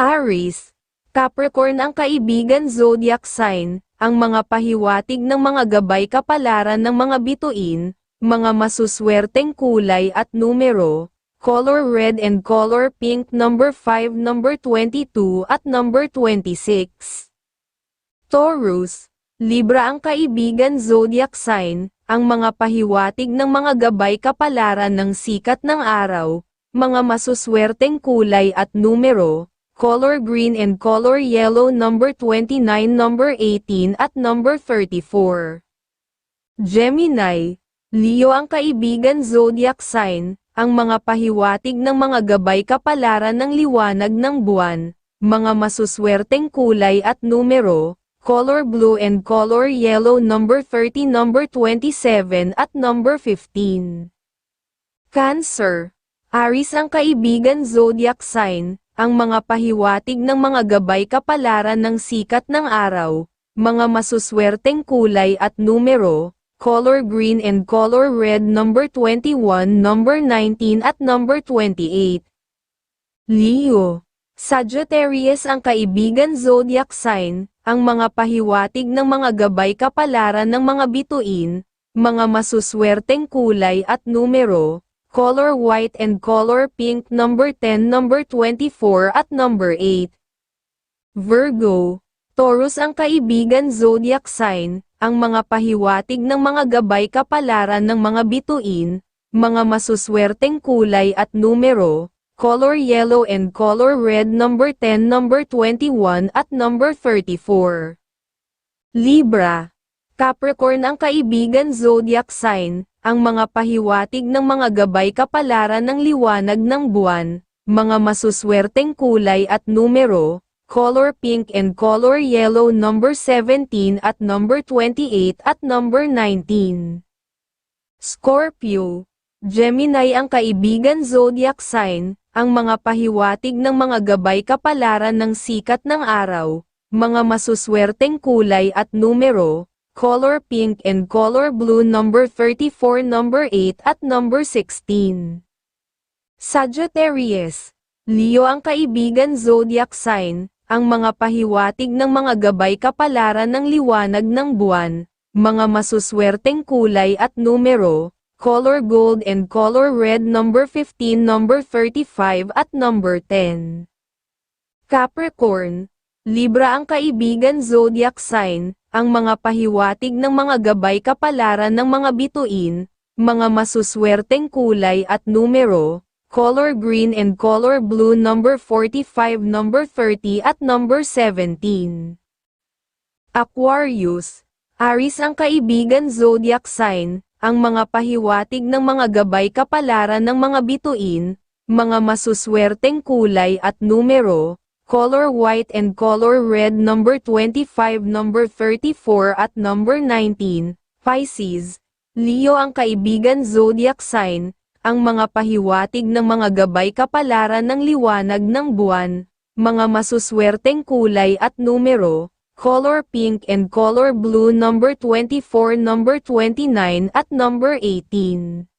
Aries, Capricorn ang kaibigan zodiac sign, ang mga pahiwatig ng mga gabay kapalaran ng mga bituin, mga masuswerteng kulay at numero, color red and color pink number 5 number 22 at number 26. Taurus, Libra ang kaibigan zodiac sign, ang mga pahiwatig ng mga gabay kapalaran ng sikat ng araw, mga masuswerteng kulay at numero, color green and color yellow number 29 number 18 at number 34. Gemini, Leo ang kaibigan zodiac sign, ang mga pahiwatig ng mga gabay kapalaran ng liwanag ng buwan, mga masuswerteng kulay at numero, color blue and color yellow number 30 number 27 at number 15. Cancer, Aries ang kaibigan zodiac sign, ang mga pahiwatig ng mga gabay kapalaran ng sikat ng araw, mga masuswerteng kulay at numero, color green and color red number 21 number 19 at number 28. Leo, Sagittarius ang kaibigan zodiac sign, ang mga pahiwatig ng mga gabay kapalaran ng mga bituin, mga masuswerteng kulay at numero, color white and color pink number 10 number 24 at number 8. Virgo, Taurus ang kaibigan zodiac sign, ang mga pahiwatig ng mga gabay kapalaran ng mga bituin, mga masuswerteng kulay at numero, color yellow and color red number 10 number 21 at number 34. Libra, Capricorn ang kaibigan zodiac sign, ang mga pahiwatig ng mga gabay kapalaran ng liwanag ng buwan, mga masuswerteng kulay at numero, color pink and color yellow number 17 at number 28 at number 19. Scorpio, Gemini ang kaibigan zodiac sign, ang mga pahiwatig ng mga gabay kapalaran ng sikat ng araw, mga masuswerteng kulay at numero, color pink and color blue number 34 number 8 at number 16. Sagittarius, Leo ang kaibigan zodiac sign, ang mga pahiwatig ng mga gabay kapalaran ng liwanag ng buwan, mga masuswerteng kulay at numero, color gold and color red number 15 number 35 at number 10. Capricorn, Libra ang kaibigan zodiac sign, ang mga pahiwatig ng mga gabay kapalaran ng mga bituin, mga masuswerteng kulay at numero, color green and color blue number 45 number 30 at number 17. Aquarius, Aries ang kaibigan zodiac sign, ang mga pahiwatig ng mga gabay kapalaran ng mga bituin, mga masuswerteng kulay at numero, color white and color red number 25 number 34 at number 19, Pisces, Leo ang kaibigan zodiac sign, ang mga pahiwatig ng mga gabay kapalaran ng liwanag ng buwan, mga masuswerteng kulay at numero, color pink and color blue number 24 number 29 at number 18.